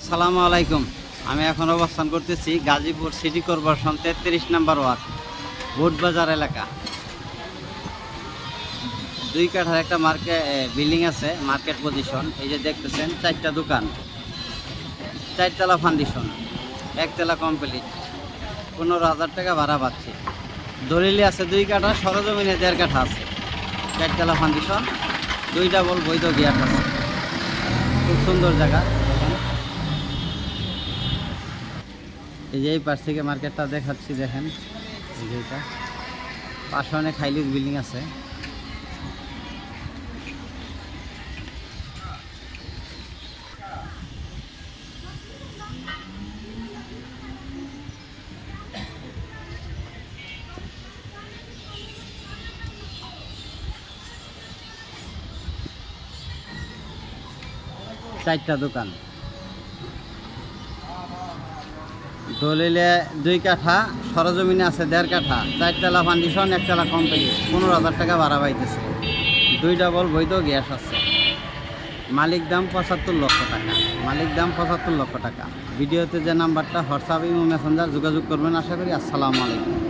আসসালামু আলাইকুম। আমি এখন অবস্থান করতেছি গাজীপুর সিটি কর্পোরেশন তেত্রিশ নাম্বার ওয়ার্ড, বোটবাজার এলাকা। দুই কাঠার একটা মার্কেট বিল্ডিং আছে, মার্কেট পজিশন। এই যে দেখতেছেন, চারটা দোকান। চারতলা ফাউন্ডেশন, একতলা কমপ্লিট। পনেরো হাজার টাকা ভাড়া পাচ্ছি। দলিলে আছে দুই কাঠা, সরজমিনে দেড় কাঠা আছে। চারতলা ফাউন্ডেশন, দুইটা বল বৈধ গিয়ার আছে। খুব সুন্দর জায়গা দেখেন এই যে এই পাশ থেকে মার্কেটটা দেখাচ্ছি, দেখেন। এই পাশে অনেক হাইলিস বিল্ডিং আছে। চারটা দোকান। দলিলে দুই কাঠা, সরজমিনে আছে দেড় কাঠা, চারতলা ফান্ডিশন একতলা কোম্পানি পনেরো হাজার টাকা ভাড়া পাইতেছে। দুই ডবল বৈধ গ্যাস আছে। মালিক দাম পঁচাত্তর লক্ষ টাকা। মালিক দাম পঁচাত্তর লক্ষ টাকা। ভিডিওতে যে নাম্বারটা হোয়াটসঅ্যাপ ইমো মেসেঞ্জার যোগাযোগ করবেন। আশা করি আসসালামু আলাইকুম।